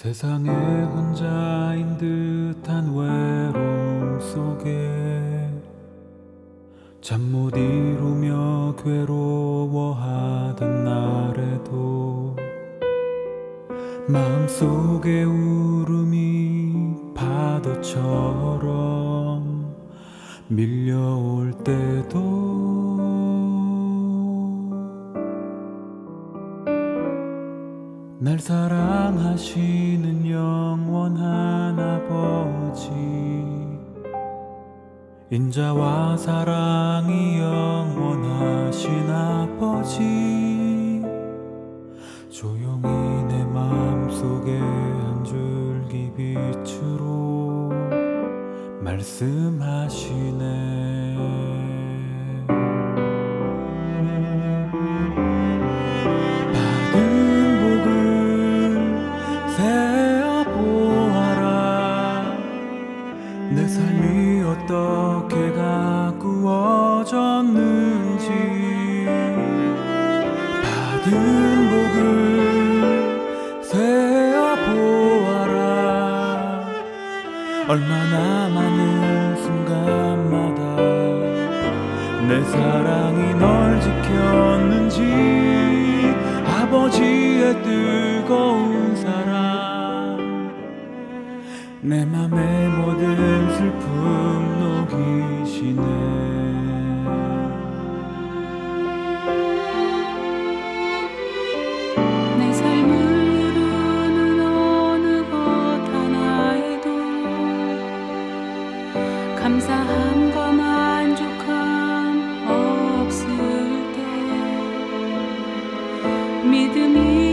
세상에 혼자인 듯한 외로움 속에 잠 못 이루며 괴로워하던 날에도 마음속에 울음이 파도처럼 밀려올 때도 날 사랑하시는 영원한 아버지. 인자와 사랑이 영원하신 아버지. 조용히 내 마음속에 한 줄기 빛으로 말씀하시네 내 삶이 어떻게 가꾸어졌는지 받은 복을 세어 보아라. 얼마나 많은 순간마다 내 사랑이 널 지켰는지 아버지의 뜨거운 사랑. 내 모든 슬픔 녹이시네. 감사함과 만족함 없을 때 믿음 잃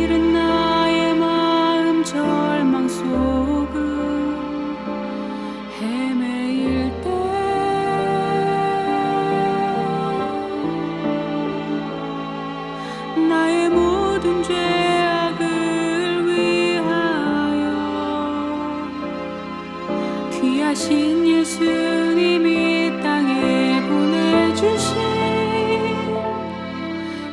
귀하신 예수님이 땅에 보내주신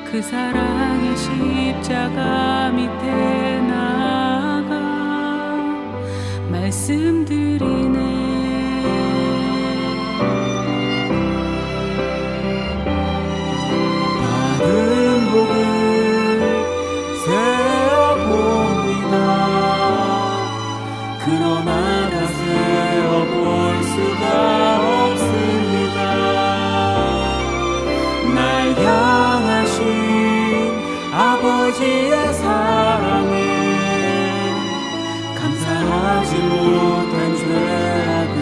그 사랑의 십자가 밑에 나가 말씀드리네 아버지의 사랑에 감사하지 못한 죄악을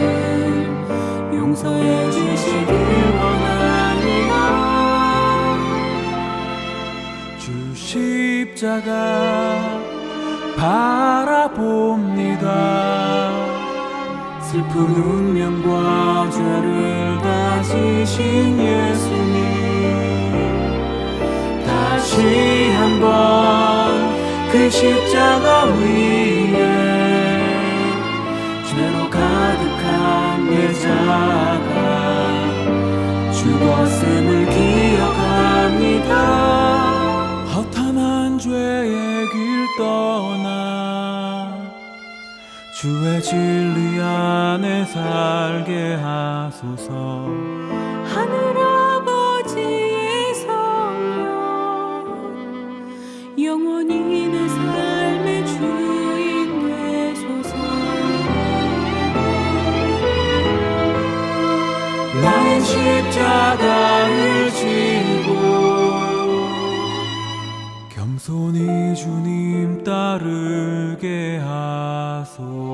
용서해 주시길 원합니다. 주 십자가 바라봅니다. 슬픈 운명과 죄를 다지신 예수님 다시 한번 그 십자가 위에 죄로 가득한 내 자가 죽었음을 기억합니다. 허탄한 죄의 길 떠나 주의 진리 안에 살게 하소서. 하늘 아 십자가를 지고 겸손히 주님 따르게 하소서